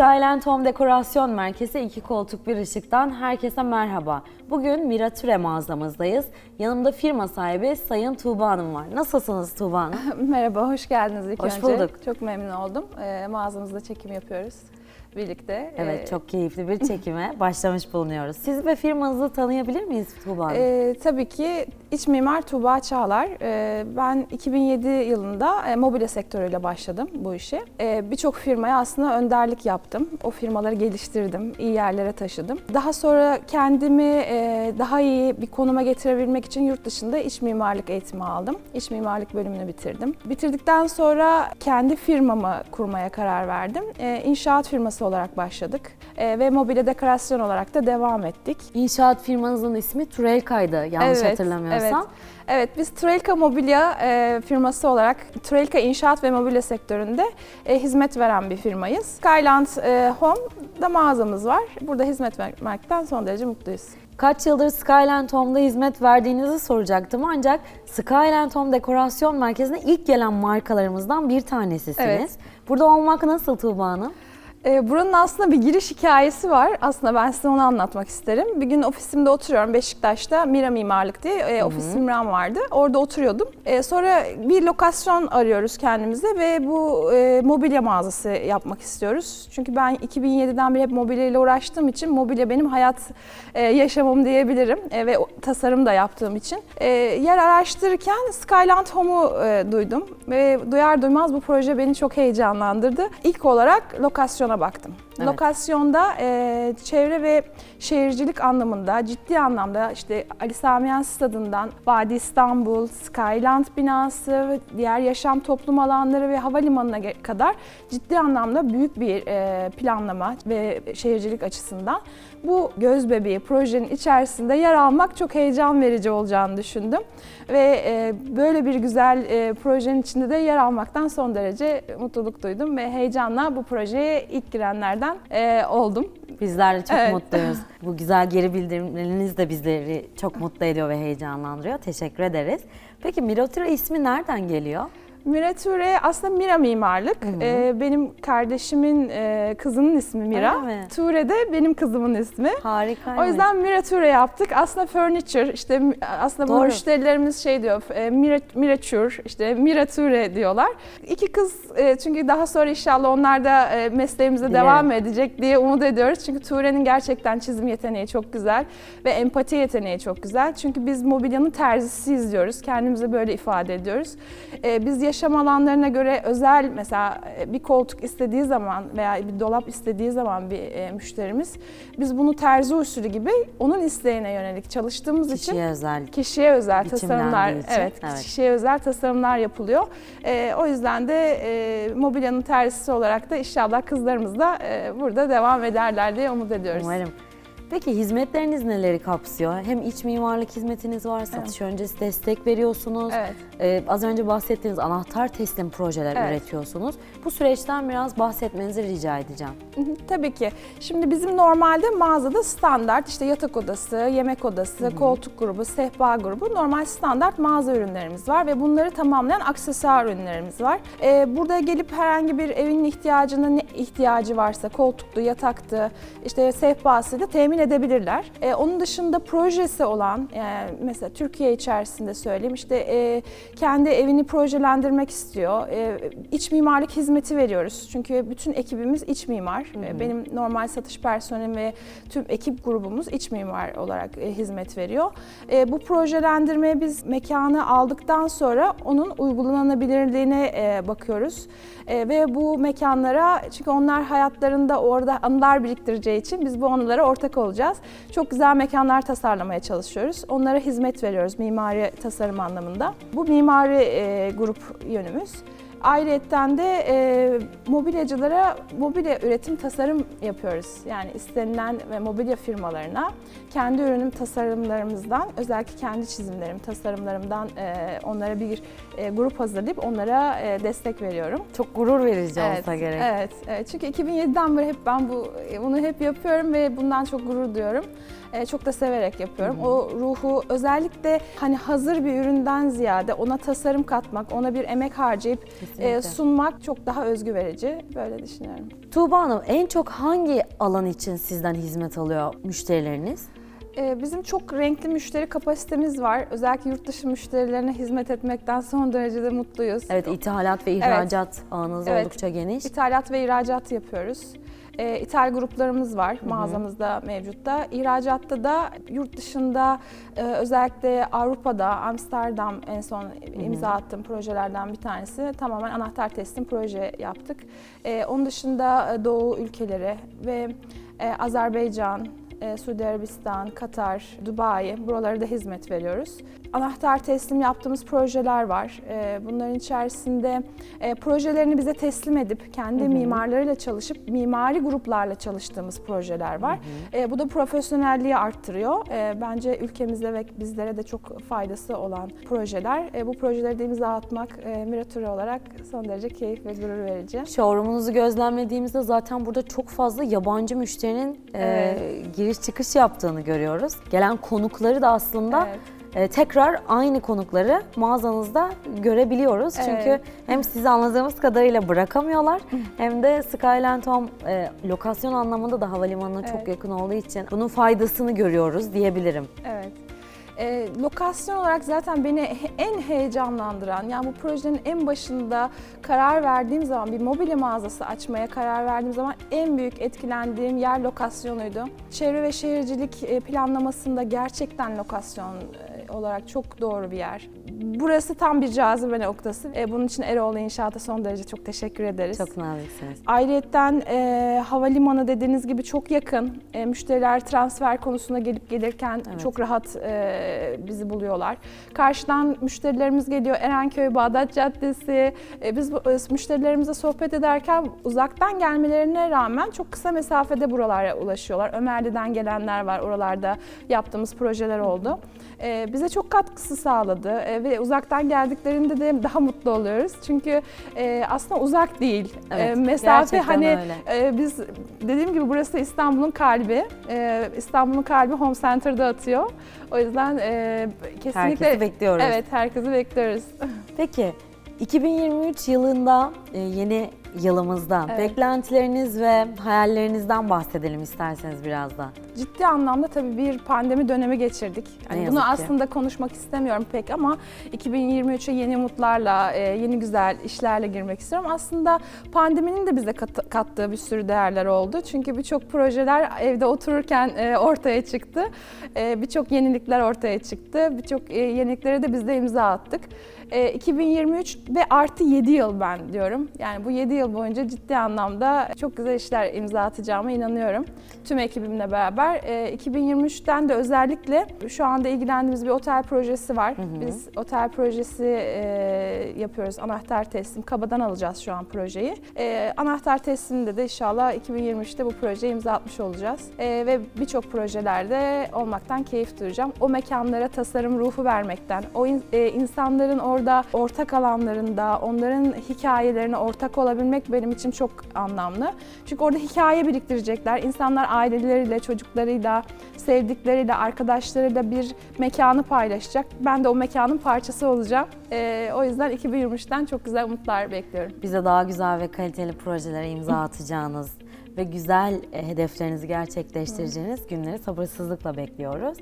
Skyland Home Dekorasyon Merkezi iki koltuk bir ışıktan herkese merhaba. Bugün Miratüre mağazamızdayız. Yanımda firma sahibi Sayın Tuğba Hanım var. Nasılsınız Tuğba Hanım? Merhaba, hoş geldiniz ilk Hoş önce. bulduk. Çok memnun oldum. Ee, mağazamızda çekim yapıyoruz birlikte. Evet Ee, çok keyifli bir çekime başlamış bulunuyoruz. Siz ve firmanızı tanıyabilir miyiz Tuğba Hanım? e, tabii ki iç mimar Tuğba Çağlar. Ee, ben 2007 yılında e, mobilya sektörüyle başladım bu işe. Ee, Birçok firmaya aslında önderlik yaptım. O firmaları geliştirdim, iyi yerlere taşıdım. Daha sonra kendimi e, daha iyi bir konuma getirebilmek için yurt dışında iç mimarlık eğitimi aldım. İç mimarlık bölümünü bitirdim. Bitirdikten sonra kendi firmamı kurmaya karar verdim. Ee, İnşaat firması olarak başladık ve mobilya dekorasyon olarak da devam ettik. İnşaat firmanızın ismi Turelka'ydı yanlış hatırlamıyorsam. Evet. Evet, biz Trelka Mobilya e, firması olarak Trelka İnşaat ve Mobilya sektöründe e, hizmet veren bir firmayız. Skyland e, Home'da mağazamız var. Burada hizmet vermekten son derece mutluyuz. Kaç yıldır Skyland Home'da hizmet verdiğinizi soracaktım ancak Skyland Home Dekorasyon Merkezi'ne ilk gelen markalarımızdan bir tanesisiniz. Evet. Burada olmak nasıl Tuğba Hanım? E, buranın aslında bir giriş hikayesi var. Aslında ben size onu anlatmak isterim. Bir gün ofisimde oturuyorum Beşiktaş'ta. Mira Mimarlık diye e, ofis Simran vardı. Orada oturuyordum. E, sonra bir lokasyon arıyoruz kendimize ve bu e, mobilya mağazası yapmak istiyoruz. Çünkü ben 2007'den beri hep mobilya ile uğraştığım için mobilya benim hayat e, yaşamım diyebilirim. E, ve tasarım da yaptığım için. E, yer araştırırken Skyland Home'u e, duydum. Ve duyar duymaz bu proje beni çok heyecanlandırdı. İlk olarak lokasyona baktım. Evet. Lokasyonda e, çevre ve şehircilik anlamında ciddi anlamda işte Ali Samiyen Stadı'ndan Vadi İstanbul, Skyland binası, diğer yaşam toplum alanları ve havalimanına kadar ciddi anlamda büyük bir e, planlama ve şehircilik açısından bu göz bebeği projenin içerisinde yer almak çok heyecan verici olacağını düşündüm. Ve e, böyle bir güzel e, projenin içinde de yer almaktan son derece mutluluk duydum ve heyecanla bu projeye ilk girenlerden e, oldum. Bizler de çok Evet. mutluyuz. Bu güzel geri bildirimleriniz de bizleri çok mutlu ediyor ve heyecanlandırıyor. Teşekkür ederiz. Peki Miratüre ismi nereden geliyor? Mirature aslında Mira mimarlık. E, benim kardeşimin e, kızının ismi Mira. Ture de benim kızımın ismi. Harika. O yüzden Mirature yaptık. Aslında furniture işte aslında bu Doğru. müşterilerimiz şey diyor e, mira- mirature işte Mirature diyorlar. İki kız e, çünkü daha sonra inşallah onlar da e, mesleğimize Dilerim. devam edecek diye umut ediyoruz. Çünkü Ture'nin gerçekten çizim yeteneği çok güzel ve empati yeteneği çok güzel. Çünkü biz mobilyanın terzisiyiz diyoruz. Kendimize böyle ifade ediyoruz. E, biz yaşam alanlarına göre özel mesela e, bir koltuk istediği zaman veya bir dolap istediği zaman bir e, müşterimiz biz bunu terzi usulü gibi onun isteğine yönelik çalıştığımız için Kişiye özel. kişiye özel tasarımlar için, evet, evet. kişiye özel tasarımlar yapılıyor. E, o yüzden de e, mobilyanın terzisi olarak da inşallah kızlarımız da e, burada devam ederler diye umut ediyoruz. Umarım. Peki hizmetleriniz neleri kapsıyor? Hem iç mimarlık hizmetiniz var, satış öncesi destek veriyorsunuz. Evet. Ee, az önce bahsettiğiniz anahtar teslim projeler Evet. üretiyorsunuz. Bu süreçten biraz bahsetmenizi rica edeceğim. Hı hı, Tabii ki. Şimdi bizim normalde mağazada standart işte yatak odası, yemek odası, koltuk grubu, sehpa grubu normal standart mağaza ürünlerimiz var ve bunları tamamlayan aksesuar ürünlerimiz var. Ee, burada gelip herhangi bir evin ihtiyacına ne ihtiyacı varsa koltuktu, yataktı, işte sehpasıydı temin edebilirler. Ee, onun dışında projesi olan yani mesela Türkiye içerisinde söyleyeyim işte e, kendi evini projelendirmek istiyor. E, iç mimarlık hizmeti veriyoruz. Çünkü bütün ekibimiz iç mimar. E, Benim normal satış personelim ve tüm ekip grubumuz iç mimar olarak e, hizmet veriyor. E, bu projelendirmeye biz mekanı aldıktan sonra onun uygulanabilirliğine e, bakıyoruz. E, ve bu mekanlara çünkü onlar hayatlarında orada anılar biriktireceği için biz bu anılara ortak olacağız. Çok güzel mekanlar tasarlamaya çalışıyoruz. Onlara hizmet veriyoruz mimari tasarım anlamında. Bu mimari e, grup yönümüz. Ayrıyetten de e, mobilyacılara mobilya üretim tasarım yapıyoruz. Yani istenilen ve mobilya firmalarına kendi ürünüm tasarımlarımızdan, özellikle kendi çizimlerim, tasarımlarımdan e, onlara bir e, grup hazırlayıp onlara e, destek veriyorum. Çok gurur verici Evet, olsa gerek. Evet, evet. Çünkü 2007'den beri hep ben bu bunu hep yapıyorum ve bundan çok gurur duyuyorum. E, çok da severek yapıyorum. O ruhu özellikle hani hazır bir üründen ziyade ona tasarım katmak, ona bir emek harcayıp e, sunmak çok daha özgü verici. Böyle düşünüyorum. Tuğba Hanım en çok hangi alan için sizden hizmet alıyor müşterileriniz? Ee, Bizim çok renkli müşteri kapasitemiz var. Özellikle yurt dışı müşterilerine hizmet etmekten son derece de mutluyuz. Evet ithalat ve ihracat ağınız Evet. oldukça geniş. İthalat ve ihracat yapıyoruz. Ee, İthal gruplarımız var mağazamızda mevcutta. İhracatta da yurt dışında e, özellikle Avrupa'da Amsterdam en son imza attığım projelerden bir tanesi. Tamamen anahtar teslim proje yaptık. Ee, onun dışında e, Doğu ülkeleri ve e, Azerbaycan, e, Suudi Arabistan, Katar, Dubai buralara da hizmet veriyoruz. Anahtar teslim yaptığımız projeler var. E, Bunların içerisinde e, projelerini bize teslim edip kendi mimarlarıyla çalışıp mimari gruplarla çalıştığımız projeler var. E, Bu da profesyonelliği arttırıyor. E, Bence ülkemize ve bizlere de çok faydası olan projeler. Bu projeleri de imza atmak e, Mirature olarak son derece keyif ve gurur verici. Showroom'unuzu gözlemlediğimizde zaten burada çok fazla yabancı müşterinin e, giriş çıkış yaptığını görüyoruz. Gelen konukları da aslında Evet. E, tekrar aynı konukları mağazanızda görebiliyoruz. Çünkü Evet. hem sizi anladığımız kadarıyla bırakamıyorlar hem de Skyline Home e, lokasyon anlamında da havalimanına çok Evet. yakın olduğu için bunun faydasını görüyoruz diyebilirim. Evet. Ee, lokasyon olarak zaten beni en heyecanlandıran, yani bu projenin en başında karar verdiğim zaman, bir mobilya mağazası açmaya karar verdiğim zaman en büyük etkilendiğim yer lokasyonuydu. Çevre ve şehircilik e, planlamasında gerçekten lokasyon e, olarak çok doğru bir yer. Burası tam bir cazibe noktası. E, bunun için Eroğlu İnşaat'a son derece çok teşekkür ederiz. Çok naziksiniz. Ayrıyeten e, havalimanı dediğiniz gibi çok yakın. E, müşteriler transfer konusunda gelip gelirken Evet. çok rahat e, bizi buluyorlar. Karşıdan müşterilerimiz geliyor. Erenköy, Bağdat Caddesi. E, biz bu, e, müşterilerimizle sohbet ederken uzaktan gelmelerine rağmen çok kısa mesafede buralara ulaşıyorlar. Ömerli'den gelenler var. Oralarda yaptığımız projeler oldu. E, bize çok katkısı sağladı E, ve uzaktan geldiklerinde de daha mutlu oluyoruz. Çünkü e, aslında uzak değil. Evet, E, mesafe hani öyle. ee, biz dediğim gibi burası İstanbul'un kalbi. Ee, İstanbul'un kalbi Home Center'da atıyor. O yüzden e, kesinlikle Herkesi bekliyoruz. Evet, herkesi bekliyoruz. Peki 2023 yılında e, yeni yılımızda Evet. beklentileriniz ve hayallerinizden bahsedelim isterseniz biraz da. Ciddi anlamda tabii bir pandemi dönemi geçirdik. Yani bunu ki. aslında konuşmak istemiyorum pek ama 2023'e yeni umutlarla, e, yeni güzel işlerle girmek istiyorum. Aslında pandeminin de bize kat- kattığı bir sürü değerler oldu. Çünkü birçok projeler evde otururken e, ortaya çıktı. E, Birçok yenilikler ortaya çıktı. Birçok yeniliklere de biz de imza attık. E, 2023 ve artı 7 yıl ben diyorum. Yani bu 7 yıl boyunca ciddi anlamda çok güzel işler imza atacağıma inanıyorum. Tüm ekibimle beraber. E, 2023'ten de özellikle şu anda ilgilendiğimiz bir otel projesi var. Biz otel projesi e, yapıyoruz. Anahtar teslim. Kabadan alacağız şu an projeyi. E, anahtar tesliminde de inşallah 2023'te bu projeye imza atmış olacağız. E, ve birçok projelerde olmaktan keyif duyacağım. O mekanlara tasarım ruhu vermekten, o in- e, insanların orada ortak alanlarında, onların hikayelerine ortak olabilmek benim için çok anlamlı. Çünkü orada hikaye biriktirecekler. İnsanlar aileleriyle, çocuklarıyla, sevdikleriyle, arkadaşlarıyla bir mekanı paylaşacak. Ben de o mekanın parçası olacağım. E, o yüzden 2023'ten çok güzel umutlar bekliyorum. Bize daha güzel ve kaliteli projelere imza atacağınız ve güzel e, hedeflerinizi gerçekleştireceğiniz günleri sabırsızlıkla bekliyoruz.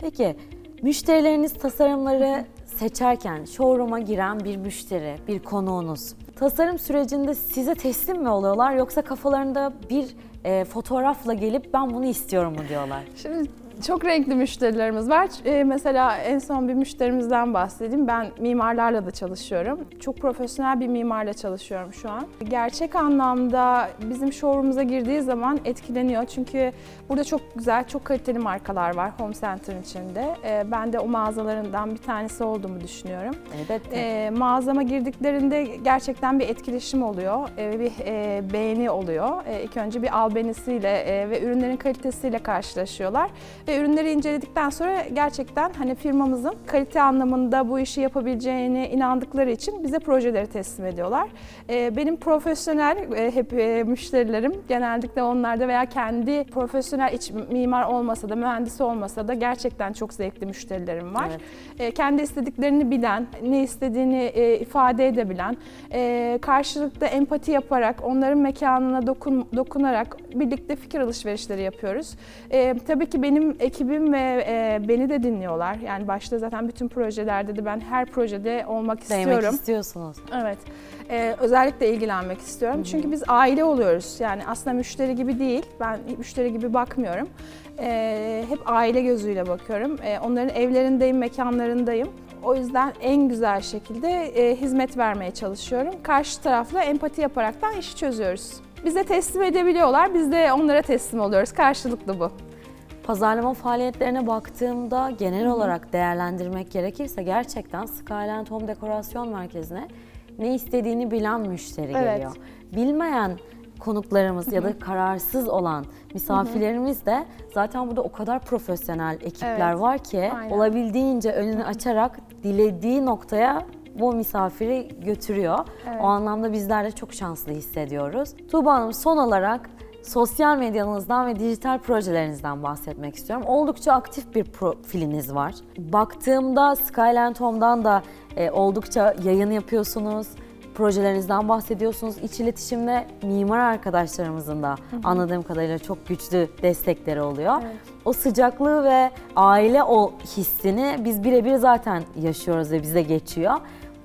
Peki müşterileriniz tasarımları seçerken showroom'a giren bir müşteri, bir konuğunuz tasarım sürecinde size teslim mi oluyorlar yoksa kafalarında bir e, fotoğrafla gelip ben bunu istiyorum mu diyorlar? Şimdi çok renkli müşterilerimiz var. Ee, mesela en son bir müşterimizden bahsedeyim. Ben mimarlarla da çalışıyorum. Çok profesyonel bir mimarla çalışıyorum şu an. Gerçek anlamda bizim showroom'umuza girdiği zaman etkileniyor. Çünkü burada çok güzel, çok kaliteli markalar var Home Center'ın içinde. Ee, ben de o mağazalarından bir tanesi olduğumu düşünüyorum. Elbette. E, mağazama girdiklerinde gerçekten bir etkileşim oluyor, e, bir e, beğeni oluyor. E, ilk önce bir albenisiyle e, ve ürünlerin kalitesiyle karşılaşıyorlar Ve ürünleri inceledikten sonra gerçekten hani firmamızın kalite anlamında bu işi yapabileceğine inandıkları için bize projeleri teslim ediyorlar. Ee, benim profesyonel e, hep e, müşterilerim genellikle onlarda veya kendi profesyonel iç mimar olmasa da mühendis olmasa da gerçekten çok zevkli müşterilerim var. Evet. E, kendi istediklerini bilen, ne istediğini e, ifade edebilen, karşılıklı empati yaparak, onların mekanına dokun, dokunarak birlikte fikir alışverişleri yapıyoruz. E, tabii ki benim ekibim ve e, beni de dinliyorlar. Yani başta zaten bütün projelerde de ben her projede olmak Değmek istiyorum. istiyorsunuz. Evet. Ee, özellikle ilgilenmek istiyorum. Çünkü biz aile oluyoruz. Yani aslında müşteri gibi değil. Ben müşteri gibi bakmıyorum. Ee, hep aile gözüyle bakıyorum. Ee, onların evlerindeyim, mekanlarındayım. O yüzden en güzel şekilde e, hizmet vermeye çalışıyorum. Karşı tarafla empati yaparaktan işi çözüyoruz. Bize teslim edebiliyorlar, biz de onlara teslim oluyoruz. Karşılıklı bu. Pazarlama faaliyetlerine baktığımda genel olarak değerlendirmek gerekirse gerçekten Skyline Home Dekorasyon Merkezi'ne ne istediğini bilen müşteri Evet. geliyor. Bilmeyen konuklarımız ya da kararsız olan misafirlerimiz de zaten burada o kadar profesyonel ekipler Evet. var ki Aynen. olabildiğince önünü açarak dilediği noktaya bu misafiri götürüyor. Evet. O anlamda bizler de çok şanslı hissediyoruz. Tuğba Hanım son olarak sosyal medyanızdan ve dijital projelerinizden bahsetmek istiyorum. Oldukça aktif bir profiliniz var. Baktığımda Skyland Home'dan da e, oldukça yayın yapıyorsunuz. Projelerinizden bahsediyorsunuz. İç iletişimde mimar arkadaşlarımızın da anladığım kadarıyla çok güçlü destekleri oluyor. Evet. O sıcaklığı ve aile o hissini biz birebir zaten yaşıyoruz ve bize geçiyor.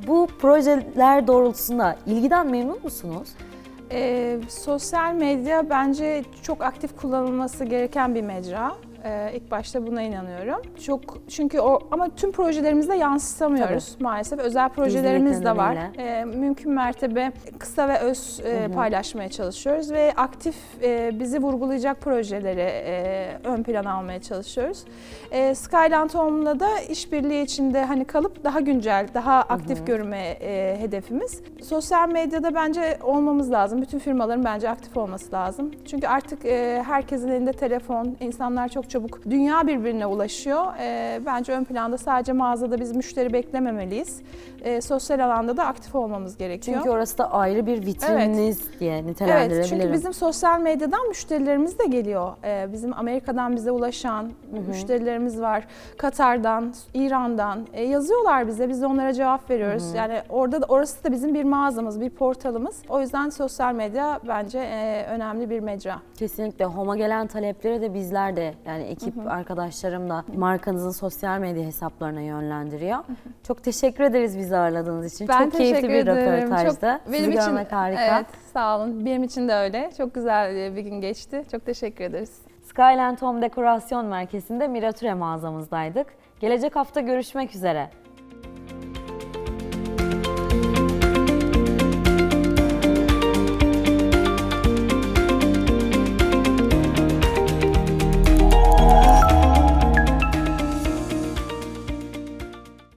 Bu projeler doğrultusunda ilgiden memnun musunuz? Ee, sosyal medya bence çok aktif kullanılması gereken bir mecra. Ee, ilk başta buna inanıyorum. Çok çünkü o ama tüm projelerimizde yansıtamıyoruz maalesef. Özel projelerimiz de var. Ee, mümkün mertebe kısa ve öz e, paylaşmaya çalışıyoruz ve aktif e, bizi vurgulayacak projeleri e, ön plana almaya çalışıyoruz. E, Skyland Home'la da işbirliği içinde hani kalıp daha güncel, daha aktif görünme e, hedefimiz. Sosyal medyada bence olmamız lazım. Bütün firmaların bence aktif olması lazım. Çünkü artık e, herkesin elinde telefon, insanlar çok çabuk dünya birbirine ulaşıyor. E, bence ön planda sadece mağazada biz müşteri beklememeliyiz. E, sosyal alanda da aktif olmamız gerekiyor. Çünkü orası da ayrı bir vitrininiz diye nitelendirebilirim. Evet çünkü bizim sosyal medyadan müşterilerimiz de geliyor. Ee, bizim Amerika'dan bize ulaşan müşterilerimiz var. Katar'dan, İran'dan e, yazıyorlar bize. Biz de onlara cevap veriyoruz. Yani orada da orası da bizim bir mağazamız, bir portalımız. O yüzden sosyal medya bence e, önemli bir mecra. Kesinlikle Home'a gelen talepleri de bizler de yani ekip arkadaşlarım da markanızın sosyal medya hesaplarına yönlendiriyor. Çok teşekkür ederiz bizi ağırladığınız için. Çok keyifli bir röportajdı. Çok, Sizi görmek harika. Evet, sağ olun. Benim için de öyle. Çok güzel bir gün geçti. Çok teşekkür ederiz. Skyland Home Dekorasyon Merkezi'nde Miratüre mağazamızdaydık. Gelecek hafta görüşmek üzere.